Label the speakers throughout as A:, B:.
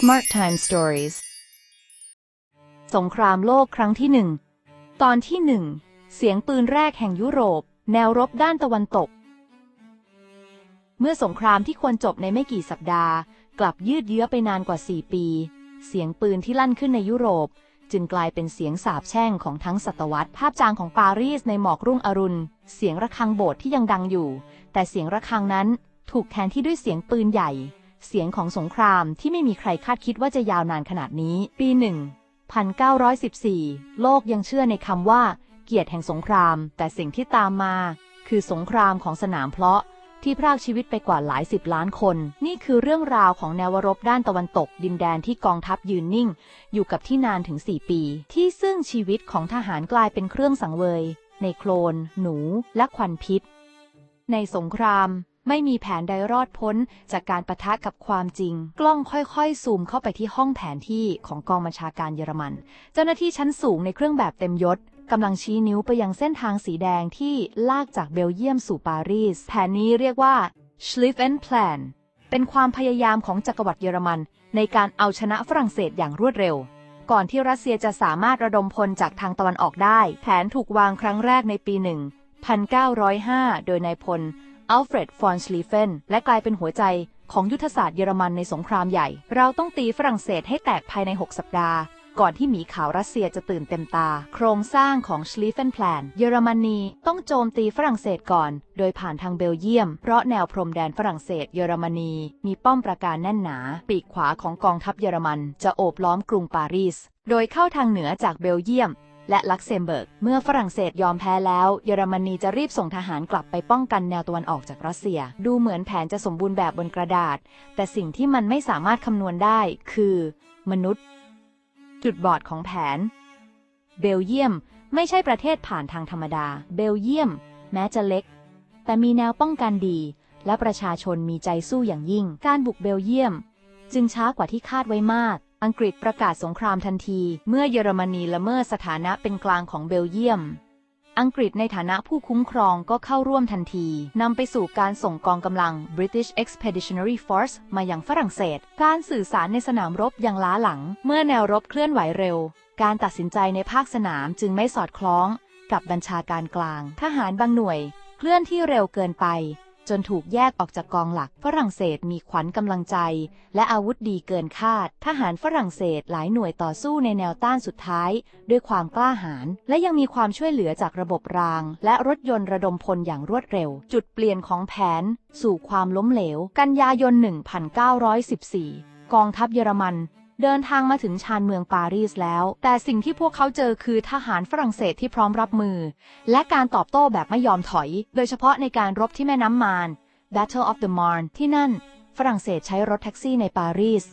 A: Smart Time Stories สงครามโลกครั้งที่หนึ่ง ตอนที่หนึ่ง เสียงปืนแรกแห่งยุโรป แนวรบด้านตะวันตก เมื่อสงครามที่ควรจบในไม่กี่สัปดาห์ กลับยืดเยื้อไปนานกว่า 4 ปี เสียงปืนที่ลั่นขึ้นในยุโรป จึงกลายเป็นเสียงสาบแช่งของทั้งศตวรรษภาพจางของปารีสในหมอกรุ่งอรุณ เสียงระฆังโบสถ์ที่ยังดังอยู่ แต่เสียงระฆังนั้นถูกแทนที่ด้วยเสียงปืนใหญ่ เสียงของสงครามที่ไม่มีใครคาดคิดว่าจะยาวนานขนาดนี้ ปีหนึ่ง1914 โลกยังเชื่อในคำว่า เกียรติแห่งสงคราม แต่สิ่งที่ตามมา คือสงครามของสนามเพลาะที่พรากชีวิตไปกว่าหลายสิบล้านคน นี่คือเรื่องราวของแนวรบด้านตะวันตก ดินแดนที่กองทัพยืนนิ่ง อยู่กับที่นานถึง 4 ปี ที่ซึ่งชีวิตของทหารกลายเป็นเครื่องสังเวย ในโคลน หนู และควันพิษ ในสงคราม ไม่มีแผนใดรอดพ้น จากการประทะกับความจริง กล้องค่อยๆ ซูมเข้าไปที่ห้องแผนที่ของกองบัญชาการเยอรมัน เจ้าหน้าที่ชั้นสูงในเครื่องแบบเต็มยศกำลังชี้นิ้วไปยังเส้นทางสีแดงที่ลากจากเบลเยียมสู่ปารีส แผนนี้เรียกว่า Schliffen Plan เป็นความพยายามของจักรวรรดิเยอรมันในการเอาชนะฝรั่งเศสอย่างรวดเร็ว ก่อนที่รัสเซียจะสามารถระดมพลจากทางตะวันออกได้ แผนถูกวางครั้งแรกในปีหนึ่ง1905 โดยนายพล อัลเฟรด ฟอนชลีเฟน และกลายเป็นหัวใจของยุทธศาสตร์เยอรมันในสงครามใหญ่ เราต้องตีฝรั่งเศสให้แตกภายใน 6 สัปดาห์ ก่อนที่หมีขาวรัสเซียจะตื่นเต็มตา โครงสร้างของชลีเฟนแพลน เยอรมนีต้องโจมตีฝรั่งเศสก่อน โดยผ่านทางเบลเยียม เพราะแนวพรมแดนฝรั่งเศส เยอรมนี มีป้อมปราการแน่นหนา ปีกขวาของกองทัพเยอรมัน จะโอบล้อมกรุงปารีส โดยเข้าทางเหนือจากเบลเยียม และลักเซมเบิร์ก เมื่อฝรั่งเศสยอมแพ้แล้ว เยอรมนีจะรีบส่งทหารกลับไปป้องกันแนวตะวันออกจากรัสเซีย ดูเหมือนแผนจะสมบูรณ์แบบบนกระดาษ แต่สิ่งที่มันไม่สามารถคำนวณได้คือ มนุษย์ จุดบอดของแผน เบลเยียม ไม่ใช่ประเทศผ่านทางธรรมดา เบลเยียม แม้จะเล็ก แต่มีแนวป้องกันดี และประชาชนมีใจสู้อย่างยิ่ง การบุกเบลเยียม จึงช้ากว่าที่คาดไว้มาก อังกฤษประกาศสงครามทันที เมื่อเยอรมนีละเมิดสถานะเป็นกลางของเบลเยียม อังกฤษในฐานะผู้คุ้มครองก็เข้าร่วมทันที นำไปสู่การส่งกองกำลัง British Expeditionary Force มาอยังฝรั่งเศส การสื่อสารในสนามรบยังล้าหลัง เมื่อแนวรบเคลื่อนไหวเร็ว การตัดสินใจในภาคสนามจึงไม่สอดคล้อง กับบัญชาการกลาง ทหารบางหน่วย เคลื่อนที่เร็วเกินไป จนถูกแยกออกจากกองหลัก ฝรั่งเศสมีขวัญกำลังใจ และอาวุธดีเกินคาด ทหารฝรั่งเศสหลายหน่วยต่อสู้ในแนวต้านสุดท้าย ด้วยความกล้าหาญและยังมีความช่วยเหลือจากระบบราง และรถยนต์ระดมพลอย่างรวดเร็ว จุดเปลี่ยนของแผน สู่ความล้มเหลว กันยายน 1914 กองทัพเยอรมัน เดินทางมาถึงชานเมืองปารีสแล้ว แต่สิ่งที่พวกเขาเจอคือทหารฝรั่งเศสที่พร้อมรับมือ และการตอบโต้แบบไม่ยอมถอย โดยเฉพาะในการรบที่แม่น้ำมาร Battle of the Marne ที่นั่น ฝรั่งเศสใช้รถแท็กซี่ในปารีส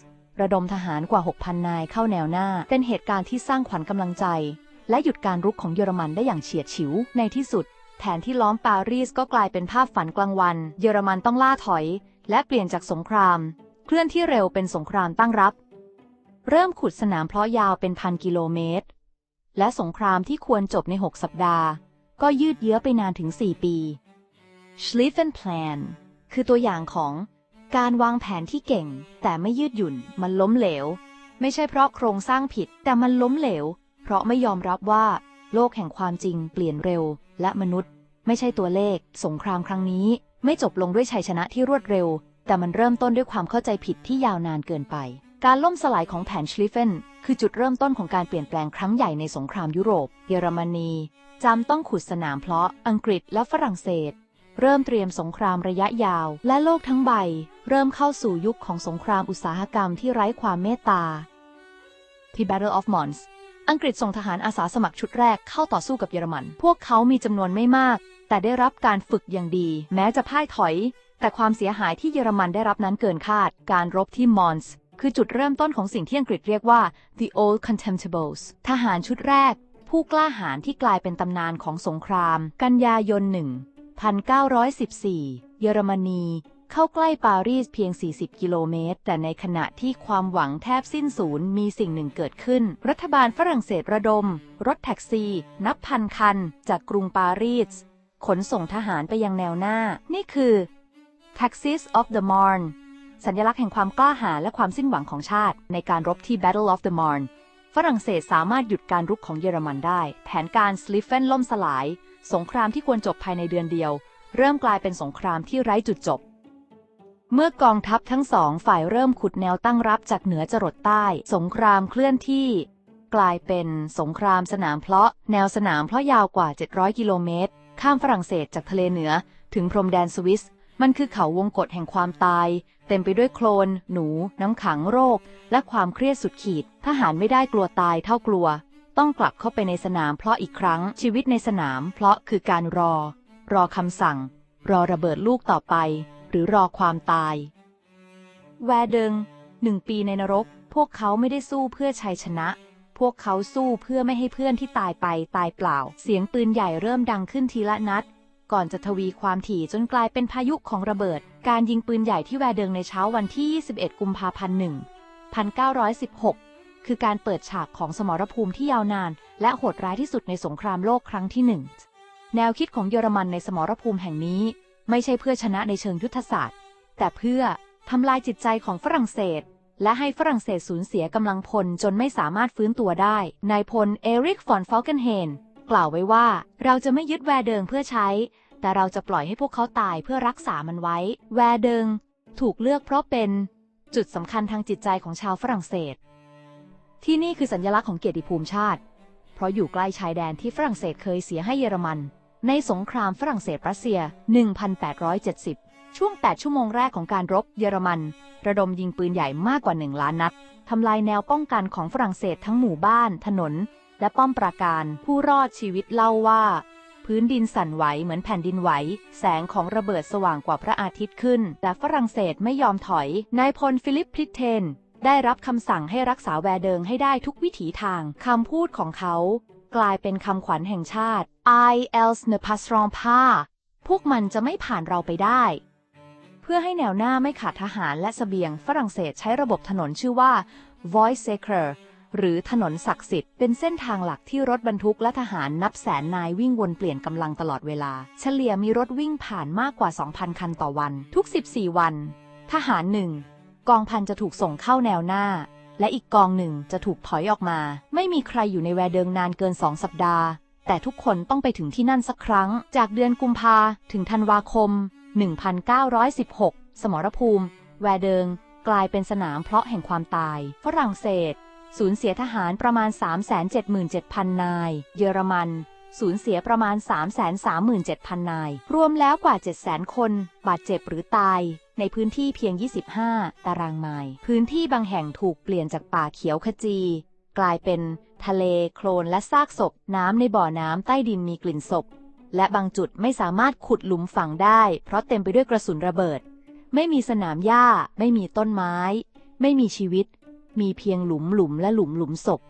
A: ระดมทหารกว่า 6,000 นายเข้าแนวหน้า เป็นเหตุการณ์ที่สร้างขวัญกำลังใจ และหยุดการรุกของเยอรมันได้อย่างเฉียดฉิว ในที่สุด แผนที่ล้อมปารีสก็กลายเป็นภาพฝันกลางวัน เยอรมันต้องล่าถอย และเปลี่ยนจากสงคราม เคลื่อนที่เร็วเป็นสงครามตั้งรับ เริ่มขุดสนามเพาะยาวเป็นพันกิโลเมตร และสงครามที่ควรจบใน 6 สัปดาห์ ก็ยืดเยื้อไปนานถึง 4 ปี Schlieffen Plan คือตัวอย่างของการวางแผนที่เก่ง แต่ไม่ยืดหยุ่น มันล้มเหลว ไม่ใช่เพราะโครงสร้างผิด แต่มันล้มเหลว เพราะไม่ยอมรับว่า โลกแห่งความจริงเปลี่ยนเร็ว และมนุษย์ ไม่ใช่ตัวเลข สงครามครั้งนี้ ไม่จบลงด้วยชัยชนะที่รวดเร็ว แต่มันเริ่มต้นด้วยความเข้าใจผิดที่ยาวนานเกินไป การล่มสลายของแผนชลิฟเฟนคือจุดเริ่มต้นของการเปลี่ยนแปลงครั้งใหญ่ในสงครามยุโรป เยอรมนีจำต้องขุดสนามเพาะอังกฤษและฝรั่งเศส เริ่มเตรียมสงครามระยะยาว และโลกทั้งใบ เริ่มเข้าสู่ยุคของสงครามอุตสาหกรรมที่ไร้ความเมตตา ที่ Battle of Mons อังกฤษส่งทหารอาสาสมัครชุดแรกเข้าต่อสู้กับเยอรมัน พวกเขามีจำนวนไม่มาก แต่ได้รับการฝึกอย่างดี แม้จะพ่ายถอย แต่ความเสียหายที่เยอรมันได้รับนั้นเกินคาด การรบที่มอนส์ คือจุดเริ่มต้นของสิ่งที่อังกฤษเรียกว่า the old contemptibles ทหารชุดแรก ผู้กล้าหาญที่กลายเป็นตำนานของสงคราม กันยายน 1914 เยอรมนี เข้าใกล้ปารีสเพียง 40 กิโลเมตร แต่ในขณะที่ความหวังแทบสิ้นสูญมีสิ่งหนึ่งเกิดขึ้น รัฐบาลฝรั่งเศสระดม รถแท็กซี่ นับพันคัน จากกรุงปารีสขนส่งทหารไปยังแนวหน้า นี่คือ Taxis of the Marne สัญลักษณ์แห่งความกล้าหาญและความสิ้นหวังของชาติ ในการรบที่ Battle of the Marne ฝรั่งเศสสามารถหยุดการรุกของเยอรมันได้ แผนการสลิฟเฟนล่มสลาย สงครามที่ควรจบภายในเดือนเดียว เริ่มกลายเป็นสงครามที่ไร้จุดจบ เมื่อกองทัพทั้งสองฝ่ายเริ่มขุดแนวตั้งรับจากเหนือจรดใต้ สงครามเคลื่อนที่ กลายเป็นสงครามสนามเพาะ แนวสนามเพาะยาวกว่า 700 กิโลเมตร ข้ามฝรั่งเศสจากทะเลเหนือ ถึงพรมแดนสวิส มันคือเขาวงกฏแห่งความตายเต็มไปด้วยโคลน หนู น้ำขังโรค และความเครียดสุดขีด ทหารไม่ได้กลัวตายเท่ากลัว ต้องกลับเข้าไปในสนามเพราะอีกครั้งชีวิตในสนาม เพราะคือการรอ รอคำสั่ง รอระเบิดลูกต่อไป หรือรอความตาย แวเดิงหนึ่งปีในนรก พวกเขาไม่ได้สู้เพื่อชัยชนะ พวกเขาสู้เพื่อไม่ให้เพื่อนที่ตายไปตายเปล่า เสียงปืนใหญ่เริ่มดังขึ้นทีละนัด ก่อนจะทวีความถี่จนกลายเป็นพายุของระเบิด การยิงปืนใหญ่ที่แวเดิงในเช้าวันที่ 21 กุมภาพันธ์ 1916 คือการเปิดฉากของสมรภูมิที่ยาวนาน และโหดร้ายที่สุดในสงครามโลกครั้งที่หนึ่ง แนวคิดของเยอรมันในสมรภูมิแห่งนี้ ไม่ใช่เพื่อชนะในเชิงยุทธศาสตร์ แต่เพื่อทำลายจิตใจของฝรั่งเศส และให้ฝรั่งเศสสูญเสียกำลังพลจนไม่สามารถฟื้นตัวได้ นายพลเอริกฟอนฟอลเกนเฮนกล่าวไว้ว่า เราจะไม่ยึดแวเดิงเพื่อใช้ แต่เราจะปล่อยให้พวกเขาตายเพื่อรักษามันไว้ แวเดิง ถูกเลือกเพราะเป็นจุดสำคัญทางจิตใจของชาวฝรั่งเศส ที่นี่คือสัญลักษณ์ของเกียรติภูมิชาติ เพราะอยู่ใกล้ชายแดนที่ฝรั่งเศสเคยเสียให้เยอรมัน ในสงครามฝรั่งเศสรัสเซีย 1870 ช่วง 8 ชั่วโมงแรกของการรบเยอรมัน ระดมยิงปืนใหญ่มากกว่า 1 ล้านนัดทำลายแนวป้องกันของฝรั่งเศสทั้งหมู่บ้าน ถนน และป้อมปราการ ผู้รอดชีวิตเล่าว่า พื้นดินสั่นไหวเหมือนแผ่นดินไหว แสงของระเบิดสว่างกว่าพระอาทิตย์ขึ้น แต่ฝรั่งเศสไม่ยอมถอย นายพลฟิลิปพลิตเทน ได้รับคำสั่งให้รักษาแวร์เดิงให้ได้ทุกวิถีทาง คำพูดของเขา กลายเป็นคำขวัญแห่งชาติ I else ne passeront pas พวกมันจะไม่ผ่านเราไปได้ เพื่อให้แนวหน้าไม่ขาดทหารและสเสบียงฝรั่งเศสใช้ระบบถนนชื่อว่า Voice Sacre หรือถนนศักดิ์สิทธิ์เป็นเส้นทางหลักที่รถบรรทุกและทหารนับแสนนายวิ่งวนเปลี่ยนกำลังตลอดเวลา เฉลี่ยมีรถวิ่งผ่านมากกว่า 2,000 คันต่อวัน ทุก 14 วัน ทหารหนึ่งกองพันจะถูกส่งเข้าแนวหน้า และอีกกองหนึ่งจะถูกถอยออกมา ไม่มีใครอยู่ในแวเดิงนานเกินสองสัปดาห์ แต่ทุกคนต้องไปถึงที่นั่นสักครั้ง จากเดือนกุมภาถึงธันวาคม 1916 สมรภูมิ แวเดิง กลายเป็นสนามเพลาะแห่งความตาย ฝรั่งเศส สูญเสียทหารประมาณ 377,000 นาย เยอรมันสูญเสียประมาณ 337,000 นาย รวมแล้วกว่า 700,000 คน บาดเจ็บหรือตาย ในพื้นที่เพียง 25 ตารางไมล์ พื้นที่บางแห่งถูกเปลี่ยนจากป่าเขียวขจี กลายเป็นทะเลโคลนและซากศพ น้ำในบ่อน้ำใต้ดินมีกลิ่นศพ และบางจุดไม่สามารถขุดหลุมฝังได้ เพราะเต็มไปด้วยกระสุนระเบิด ไม่มีสนามหญ้า ไม่มีต้นไม้ ไม่มีชีวิต มีเพียงหลุมหลุมและหลุมหลุมศพ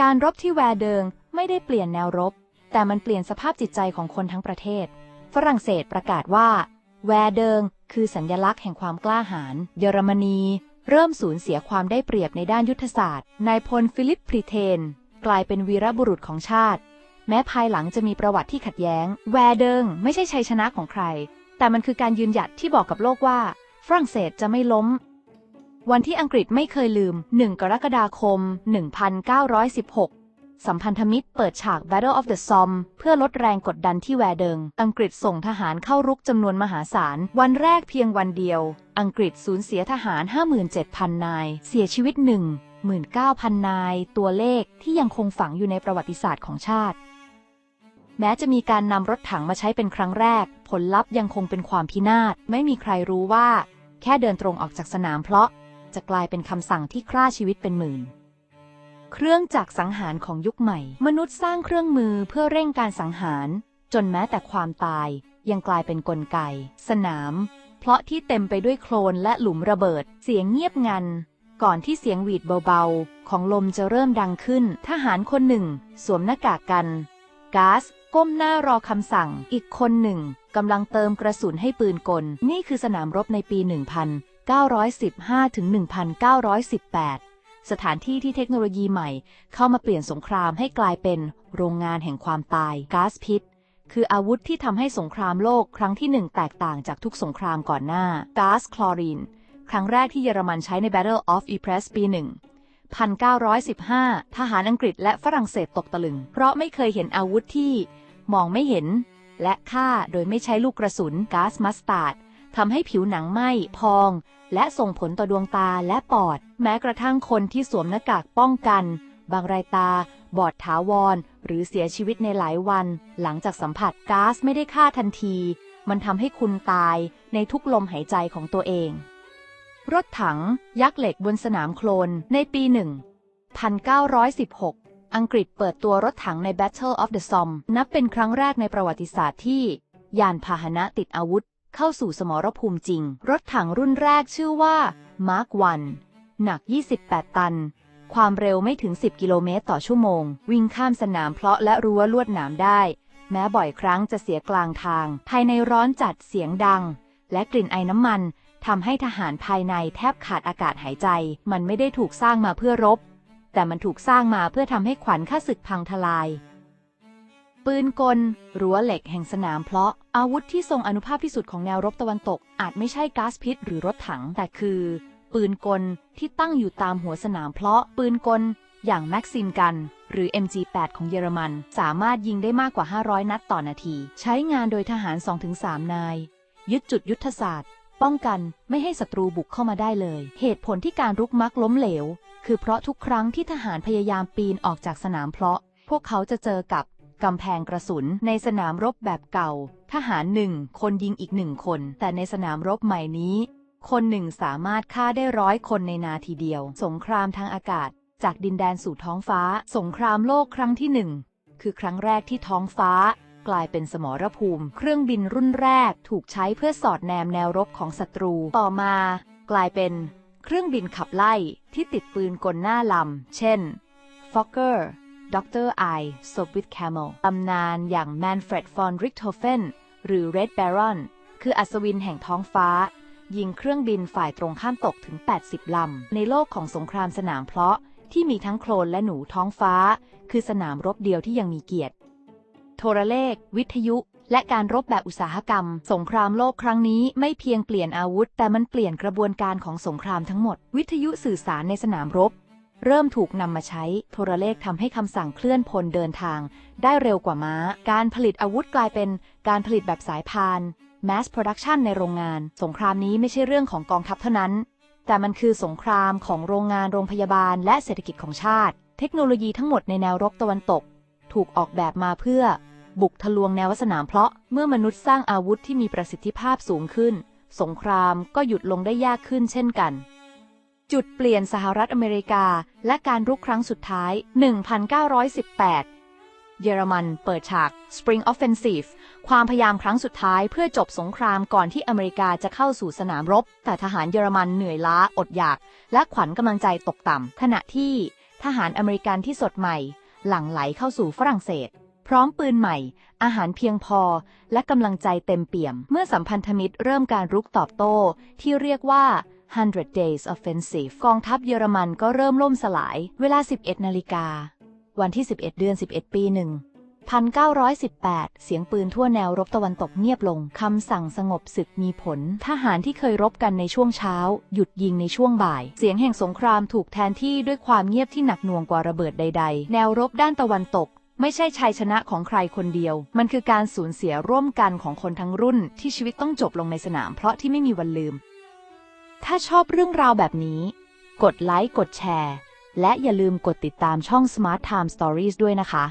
A: การรบที่แวร์เดิงไม่ได้เปลี่ยนแนวรบ แต่มันเปลี่ยนสภาพจิตใจของคนทั้งประเทศ ฝรั่งเศสประกาศว่า แวร์เดิงคือสัญญลักษณ์แห่งความกล้าหาญเยอรมนี เริ่มสูญเสียความได้เปรียบในด้านยุทธศาสตร์นายพลฟิลิปพรีเทน กลายเป็นวีรบุรุษของชาติ แม้ภายหลังจะมีประวัติที่ขัดแย้ง แวร์เดิงไม่ใช่ชัยชนะของใคร แต่มันคือการยืนหยัดที่บอกกับโลกว่าฝรั่งเศสจะไม่ล้ม วันที่อังกฤษไม่เคยลืม 1 กรกฎาคม 1916 สัมพันธมิตรเปิดฉาก Battle of the Somme เพื่อลดแรงกดดันที่แวเดิง อังกฤษส่งทหารเข้ารุกจำนวนมหาศาล วันแรกเพียงวันเดียว อังกฤษสูญเสียทหาร 57,000 นาย เสียชีวิต 19,000 นาย ตัวเลขที่ยังคงฝังอยู่ในประวัติศาสตร์ของชาติ แม้จะมีการนำรถถังมาใช้เป็นครั้งแรก ผลลัพธ์ยังคงเป็นความพินาศ ไม่มีใครรู้ว่า แค่เดินตรงออกจากสนามเพลาะ จะกลายเป็นคำสั่งที่ฆ่าชีวิตเป็นหมื่น เครื่องจักรสังหารของยุคใหม่ มนุษย์สร้างเครื่องมือเพื่อเร่งการสังหาร จนแม้แต่ความตาย ยังกลายเป็นนกลไก สนาม เพราะที่เต็มไปด้วยโคลนและหลุมระเบิด เสียงเงียบงัน ก่อนที่เสียงหวีดเบาๆ ของลมจะเริ่มดังขึ้น ทหารคนหนึ่ง สวมหน้ากากกันก๊าซก้มหน้ารอคำสั่ง อีกคนหนึ่งกำลังเติมกระสุนให้ปืนกล นี่คือสนามรบในปี 1915 ถึง 1918 สถานที่ที่เทคโนโลยีใหม่ เข้ามาเปลี่ยนสงครามให้กลายเป็นโรงงานแห่งความตายก๊าซพิษ คืออาวุธที่ทำให้สงครามโลกครั้งที่หนึ่งแตกต่างจากทุกสงครามก่อนหน้าก๊าซคลอรีน ครั้งแรกที่เยอรมันใช้ใน Battle of Ypres ปี1 1915 ทหารอังกฤษและฝรั่งเศสตกตะลึง เพราะไม่เคยเห็นอาวุธที่ มองไม่เห็น และฆ่าโดยไม่ใช้ลูกกระสุนก๊าซมัสตาร์ด ทำให้ผิวหนังไหม้พอง และส่งผลต่อดวงตาและปอด แม้กระทั่งคนที่สวมหน้ากากป้องกัน บางรายตา บอดถาวร หรือเสียชีวิตในหลายวัน หลังจากสัมผัสก๊าซไม่ได้ฆ่าทันที มันทำให้คุณตายในทุกลมหายใจของตัวเอง รถถัง ยักษ์เหล็กบนสนามโคลนในปี 1916อังกฤษเปิดตัวรถถังใน Battle of the Somme นับเป็นครั้งแรกในประวัติศาสตร์ที่ ยานพาหนะติดอาวุธ เข้าสู่สมรภูมิจริง รถถังรุ่นแรกชื่อว่า Mark 1หนัก 28 ตัน ความเร็วไม่ถึง 10 กิโลเมตรต่อชั่วโมง วิ่งข้ามสนามเพลาะและรั้วลวดหนามได้ แม้บ่อยครั้งจะเสียกลางทาง ภายในร้อนจัดเสียงดัง และกลิ่นไอน้ำมันทำให้ทหารภายในแทบขาดอากาศหายใจ มันไม่ได้ถูกสร้างมาเพื่อรบ แต่มันถูกสร้างมาเพื่อทำให้ขวัญข้าศึกพังทลาย ปืนกล รั้วเหล็กแห่งสนามเพลาะอาวุธที่ทรงอนุภาพที่สุดของแนวรบตะวันตก อาจไม่ใช่ก๊าซพิษหรือรถถัง แต่คือ ปืนกลที่ตั้งอยู่ตามหัวสนามเพลาะปืนกล อย่างแม็กซิมกัน หรือ MG8 ของเยอรมัน สามารถยิงได้มากกว่า 500 นัดต่อนาที ใช้งานโดยทหาร 2-3 นาย ยึดจุดยุทธศาสตร์ ป้องกันไม่ให้ศัตรูบุกเข้ามาได้เลย เหตุผลที่การรุกมักล้มเหลว คือเพราะทุกครั้งที่ทหารพยายามปีนออกจากสนามเพลาะ พวกเขาจะเจอกับ กำแพงกระสุน ในสนามรบแบบเก่า ทหารหนึ่งคนยิงอีกหนึ่งคน แต่ในสนามรบใหม่นี้ คนหนึ่งสามารถฆ่าได้ร้อยคนในนาทีเดียว สงครามทางอากาศ จากดินแดนสู่ท้องฟ้า สงครามโลกครั้งที่หนึ่งคือครั้งแรกที่ท้องฟ้า กลายเป็นสมรภูมิ เครื่องบินรุ่นแรกถูกใช้เพื่อสอดแนมแนวรบของศัตรูต่อมา กลายเป็นเครื่องบินขับไล่ที่ติดปืนกลหน้าลำ เช่น Fokker Dr. I s o b with Camel ตำนานอย่าง Manfred von Richthofen หรือ Red Baron คืออัศวินแห่งท้องฟ้า ยิงเครื่องบินฝ่ายตรงข้ามตกถึง 80 ลำ ในโลกของสงครามสนามเพลาะที่มีทั้งโคลนและหนูท้องฟ้า คือสนามรบเดียวที่ยังมีเกียรติ โทรเลข วิทยุ และการรบแบบอุตสาหกรรม สงครามโลกครั้งนี้ไม่เพียงเปลี่ยนอาวุธ แต่มันเปลี่ยนกระบวนการของสงครามทั้งหมด วิทยุสื่อสารในสนามรบ เริ่มถูกนำมาใช้โทรเลขทำให้คำสั่งเคลื่อนพลเดินทาง ได้เร็วกว่าม้า การผลิตอาวุธกลายเป็นการผลิตแบบสายพาน mass production ในโรงงาน สงครามนี้ไม่ใช่เรื่องของกองทัพเท่านั้น แต่มันคือสงครามของโรงงานโรงพยาบาล และเศรษฐกิจของชาติ เทคโนโลยีทั้งหมดในแนวรบตะวันตก ถูกออกแบบมาเพื่อ บุกทะลวงแนวสนามเพลาะเมื่อมนุษย์สร้างอาวุธที่มีประสิทธิภาพสูงขึ้น สงครามก็หยุดลงได้ยากขึ้นเช่นกัน จุดเปลี่ยนสหรัฐอเมริกา และการรุกครั้งสุดท้าย 1918 เยอรมันเปิดฉาก Spring Offensive ความพยายามครั้งสุดท้ายเพื่อจบสงครามก่อนที่อเมริกาจะเข้าสู่สนามรบ แต่ทหารเยอรมันเหนื่อยล้าอดอยาก และขวัญกำลังใจตกต่ำขณะที่ทหารอเมริกันที่สดใหม่ หลั่งไหลเข้าสู่ฝรั่งเศส พร้อมปืนใหม่ อาหารเพียงพอ และกำลังใจเต็มเปี่ยม เมื่อสัมพันธมิตรเริ่มการรุกตอบโต้ที่เรียกว่า 100 Days Offensive กองทัพเยอรมันก็เริ่มล่มสลาย เวลา 11 นาฬิกา วันที่ 11 เดือน 11 ปีหนึ่ง1918 เสียงปืนทั่วแนวรบตะวันตกเงียบลง คำสั่งสงบศึกมีผล ทหารที่เคยรบกันในช่วงเช้า หยุดยิงในช่วงบ่าย เสียงแห่งสงครามถูกแทนที่ด้วยความเงียบที่หนักหน่วงกว่าระเบิดใด ๆ แนวรบด้านตะวันตก ไม่ใช่ชัยชนะของใครคนเดียว มันคือการสูญเสียร่วมกันของคนทั้งรุ่นที่ชีวิตต้องจบลงในสนามเพราะที่ไม่มีวันลืม ถ้าชอบเรื่องราวแบบนี้ กดไลค์ กดแชร์ และอย่าลืมกดติดตามช่อง Smart Time Stories ด้วยนะคะ